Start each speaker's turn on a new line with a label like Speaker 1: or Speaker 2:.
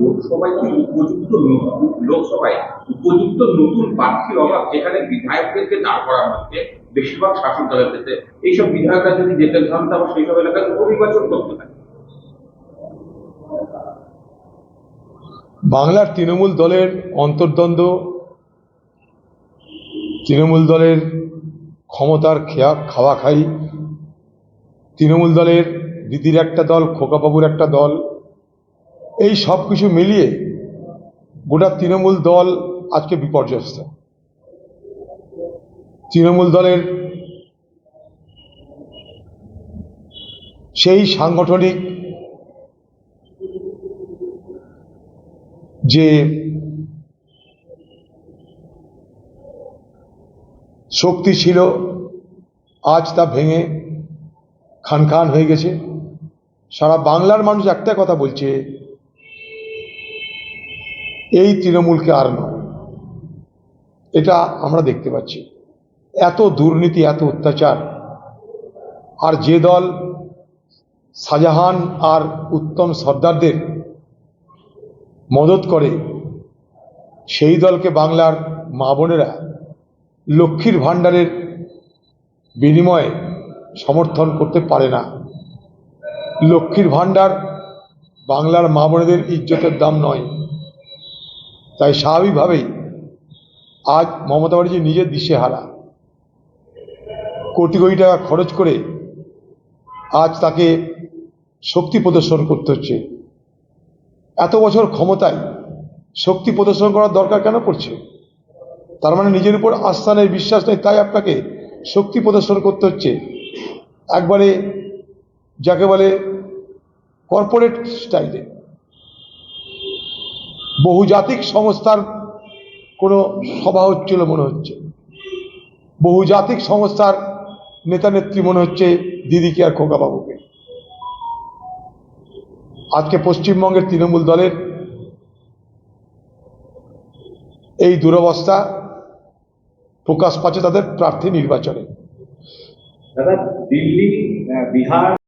Speaker 1: লোকসভায় উপযুক্ত লোকসভায় উপযুক্ত নতুন প্রার্থীর অভাব যেখানে বিধায়কদেরকে দাঁড় করানো হচ্ছে, বেশিরভাগ শাসক দলের ক্ষেত্রে? এইসব বিধায়করা যদি যেতে তারপর সেই সব এলাকায় উপনির্বাচন করতে
Speaker 2: বাংলার তৃণমূল দলের অন্তর্দ্বন্দ্ব, তৃণমূল দলের ক্ষমতার খেয়া, খাওয়া খাই, তৃণমূল দলের দিদির একটা দল, খোকাবাবুর একটা দল এই সব কিছু মিলিয়ে গোটা তৃণমূল দল আজকে বিপর্যস্ত। তৃণমূল দলের সেই সাংগঠনিক যে শক্তি ছিল, আজ তা ভেঙে খান খান হয়ে গেছে। সারা বাংলার মানুষ একটা কথা বলছে এই তৃণমূলকে আর নয়। এটা আমরা দেখতে পাচ্ছি। এত দুর্নীতি, এত অত্যাচার। আর যে দল শাহজাহান আর উত্তম সর্দারদের মদত করে, সেই দলকে বাংলার মা বোনেরা লক্ষ্মীর ভাণ্ডারের বিনিময়ে সমর্থন করতে পারে না। লক্ষ্মীর ভাণ্ডার বাংলার মা বোনেদের ইজ্জতের দাম নয়। তাই স্বাভাবিকভাবেই আজ মমতা ব্যানার্জি নিজের দিশেহারা। কোটি কোটি টাকা খরচ করে আজ তাকে শক্তি প্রদর্শন করতে হচ্ছে। এত বছর ক্ষমতায় শক্তি প্রদর্শন করার দরকার কেন পড়ছে তার মানে নিজের উপর আস্থা নেই, বিশ্বাস নেই, তাই আপনাকে শক্তি প্রদর্শন করতে হচ্ছে। একবারে যাকে বলে কর্পোরেট স্টাইলে বহুজাতিক সংস্থার কোনো সভা হচ্ছিল মনে হচ্ছে। বহুজাতিক সংস্থার নেতা নেত্রী মনে হচ্ছে দিদিকে আর খোকাবাবুকে আজকে পশ্চিমবঙ্গের তৃণমূল দলের এই দুরবস্থা প্রকাশ পাচ্ছে তাদের প্রার্থী নির্বাচনে।
Speaker 3: দাদা, দিল্লি বিহার